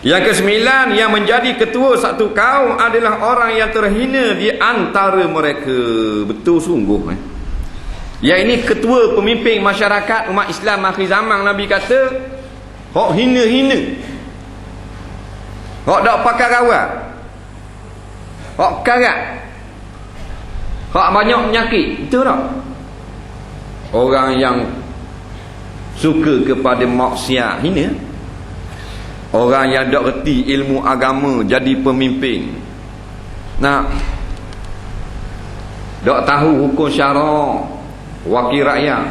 Yang kesembilan yang menjadi ketua satu kaum adalah orang yang terhina di antara mereka. Betul sungguh eh. Yang ini ketua pemimpin masyarakat umat Islam akhir zaman Nabi kata hok hina-hina. Hok dak pakai rawat. Hok karat. Hok banyak penyakit. Betul tak? Orang yang suka kepada maksiat hina. Orang yang tak reti ilmu agama jadi pemimpin. Nak tak tahu hukum syarak wakil rakyat.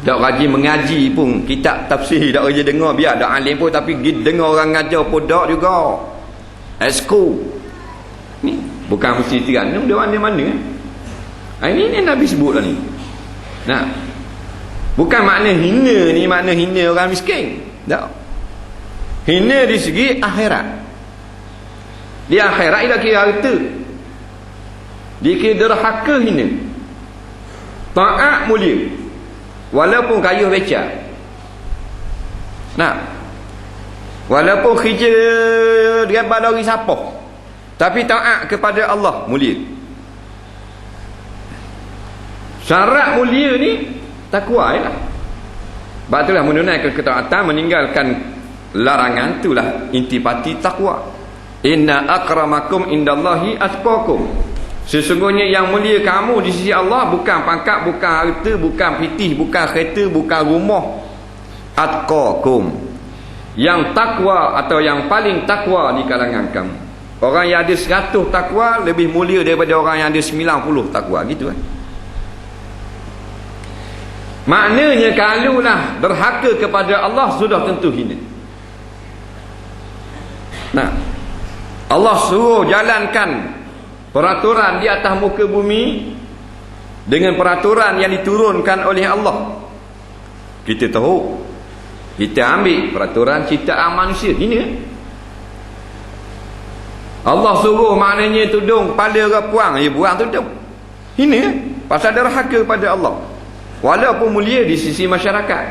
Tak rajin mengaji pun kitab tafsir tak rajin dengar biar tak alim pun tapi dengar orang ngajar pun tak juga. Esko. Ni bukan mesti tiranum dia mana-mana. Ha, ini, ini Nabi sebut lah ni. Nah. Bukan makna hina ni makna hina orang miskin. Tak. Hina di segi akhirat. Di akhirat ia kira harta. Dia kira derhaka hina. Taat mulia. Walaupun kayu beca. Nah. Walaupun kerja dengan balari siapa. Tapi taat kepada Allah mulia. Syarat mulia ni takwa ialah. Sebab itulah menunaikan ketaatan meninggalkan larangan itulah intipati takwa. Inna akramakum indallahi atqakum. Sesungguhnya yang mulia kamu di sisi Allah bukan pangkat, bukan harta, bukan pitih, bukan kereta, bukan rumah. Atqakum. Yang takwa atau yang paling takwa di kalangan kamu. Orang yang ada 100 takwa lebih mulia daripada orang yang ada 90 takwa. Gitu kan. Eh? Maknanya kalulah berhaka kepada Allah sudah tentu hina. Nah, Allah suruh jalankan peraturan di atas muka bumi dengan peraturan yang diturunkan oleh Allah. Kita tahu kita ambil peraturan ciptaan manusia hina. Allah suruh maknanya tudung kepala ke puang, ya buang tudung. Hina pasal derhaka pada Allah walaupun mulia di sisi masyarakat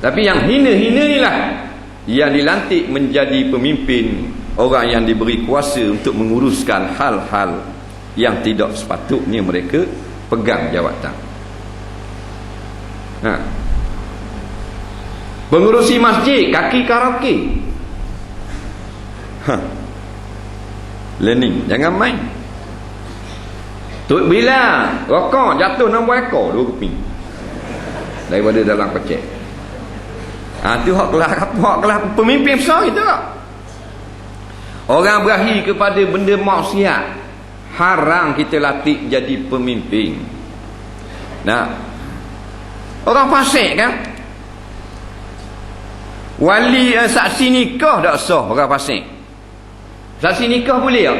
tapi yang hina-hina inilah yang dilantik menjadi pemimpin orang yang diberi kuasa untuk menguruskan hal-hal yang tidak sepatutnya mereka pegang jawatan ha. pengurusi masjid kaki karaoke ha. learning jangan main Tuk bila rokok jatuh nombor ekor dua keping. Daripada dalam kocek. Ha tu hak kelas apa hak kelas pemimpin besar itu? Orang berahi kepada benda maksiat haram kita latih jadi pemimpin. Nah. Orang fasik kan? Wali uh, saksi nikah tak sah orang fasik. Saksi nikah boleh tak?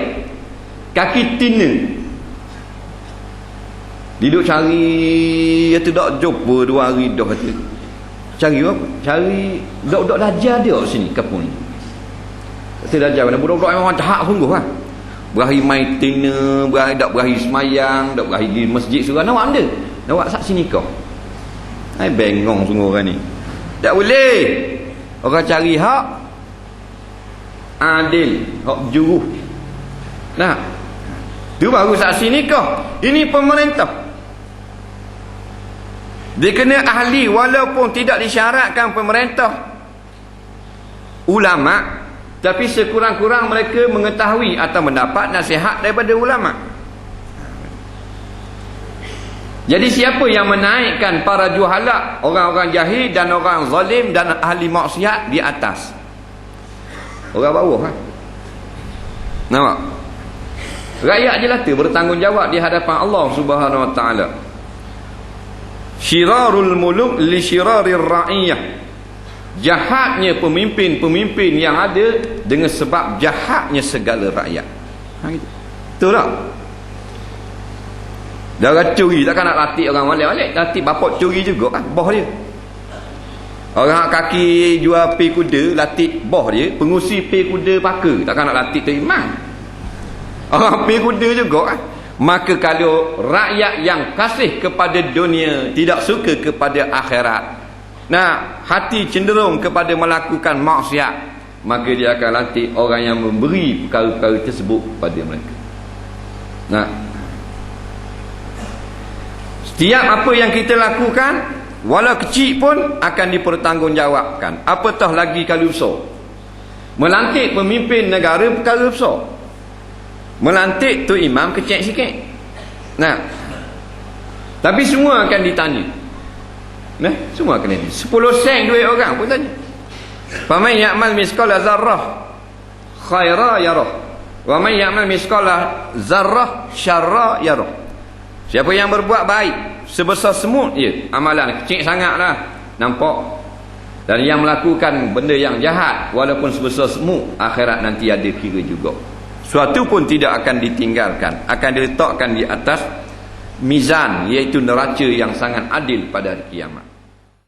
Kaki tina Duduk cari Itu tak jumpa dua hari dah kata. Cari apa? Cari Dok-dok dajar dia kat sini Kapun Kata dajar mana? Budak-budak memang tahap sungguh kan? Berahi main tina Berahi tak berahi semayang Tak berahi di masjid surah Nak anda Nak saksi nikah Hai bengong sungguh orang ni. Tak boleh. Orang cari hak Adil Hak juruh. Nah. Itu baru saksi nikah Ini pemerintah dia kena ahli walaupun tidak disyaratkan pemerintah ulama tapi sekurang-kurang mereka mengetahui atau mendapat nasihat daripada ulama. Jadi siapa yang menaikkan para juhala, orang-orang jahil dan orang zalim dan ahli maksiat di atas? Orang bawah kan? Nampak? Rakyat jelata bertanggungjawab di hadapan Allah Subhanahu Wa Taala syirarul muluk li syirarir ra'iyah. Jahatnya pemimpin-pemimpin yang ada dengan sebab jahatnya segala rakyat. Ha gitu. Betul tak? Darah curi takkan nak latih orang balik-balik. Latih bapak curi juga kan boh dia. Orang kaki jual pi kuda latih boh dia. Pengusi pi kuda paka takkan nak latih tu imam orang pi kuda juga kan maka kalau rakyat yang kasih kepada dunia tidak suka kepada akhirat Nah, hati cenderung kepada melakukan maksiat, maka dia akan lantik orang yang memberi perkara-perkara tersebut pada mereka. Nah. Setiap apa yang kita lakukan, walau kecil pun akan dipertanggungjawabkan. Apatah lagi kalau besar. Melantik pemimpin negara perkara besar. Melantik tu imam kecil sikit. Nah. Tapi semua akan ditanya. Nah, semua kena ni. 10 sen duit orang pun tanya. Faman ya'mal misqala zarrah khaira yarah. Wa man ya'mal misqala zarrah syarra yarah. Siapa yang berbuat baik sebesar semut ya, amalan kecil sangatlah nampak. Dan yang melakukan benda yang jahat walaupun sebesar semut akhirat nanti ada kira juga. Suatu pun tidak akan ditinggalkan, akan diletakkan di atas mizan iaitu neraca yang sangat adil pada hari kiamat.